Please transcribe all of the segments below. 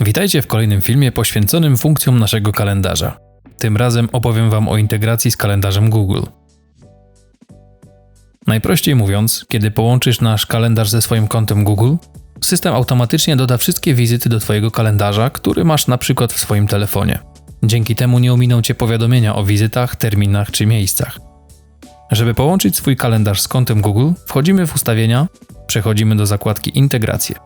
Witajcie w kolejnym filmie poświęconym funkcjom naszego kalendarza. Tym razem opowiem Wam o integracji z kalendarzem Google. Najprościej mówiąc, kiedy połączysz nasz kalendarz ze swoim kontem Google, system automatycznie doda wszystkie wizyty do Twojego kalendarza, który masz na przykład w swoim telefonie. Dzięki temu nie ominą Cię powiadomienia o wizytach, terminach czy miejscach. Żeby połączyć swój kalendarz z kontem Google, wchodzimy w ustawienia, przechodzimy do zakładki Integracje.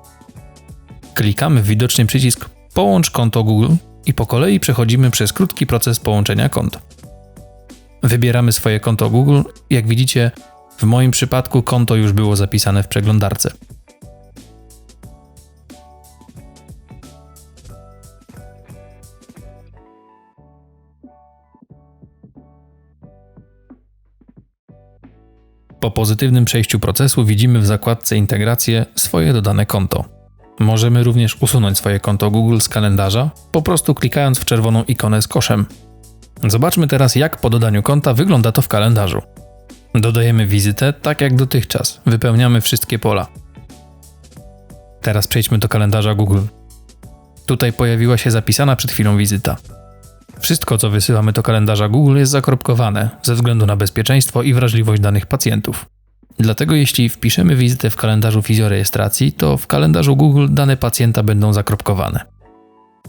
Klikamy w widoczny przycisk Połącz konto Google i po kolei przechodzimy przez krótki proces połączenia kont. Wybieramy swoje konto Google. Jak widzicie, w moim przypadku konto już było zapisane w przeglądarce. Po pozytywnym przejściu procesu widzimy w zakładce Integracje swoje dodane konto. Możemy również usunąć swoje konto Google z kalendarza, po prostu klikając w czerwoną ikonę z koszem. Zobaczmy teraz, jak po dodaniu konta wygląda to w kalendarzu. Dodajemy wizytę tak jak dotychczas, wypełniamy wszystkie pola. Teraz przejdźmy do kalendarza Google. Tutaj pojawiła się zapisana przed chwilą wizyta. Wszystko, co wysyłamy do kalendarza Google, jest zakropkowane ze względu na bezpieczeństwo i wrażliwość danych pacjentów. Dlatego jeśli wpiszemy wizytę w kalendarzu fizjorejestracji, to w kalendarzu Google dane pacjenta będą zakropkowane.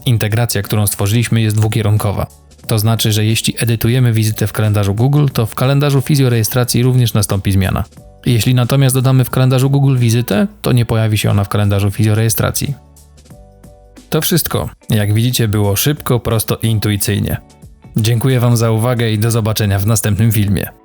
Integracja, którą stworzyliśmy, jest dwukierunkowa. To znaczy, że jeśli edytujemy wizytę w kalendarzu Google, to w kalendarzu fizjorejestracji również nastąpi zmiana. Jeśli natomiast dodamy w kalendarzu Google wizytę, to nie pojawi się ona w kalendarzu fizjorejestracji. To wszystko. Jak widzicie, było szybko, prosto i intuicyjnie. Dziękuję Wam za uwagę i do zobaczenia w następnym filmie.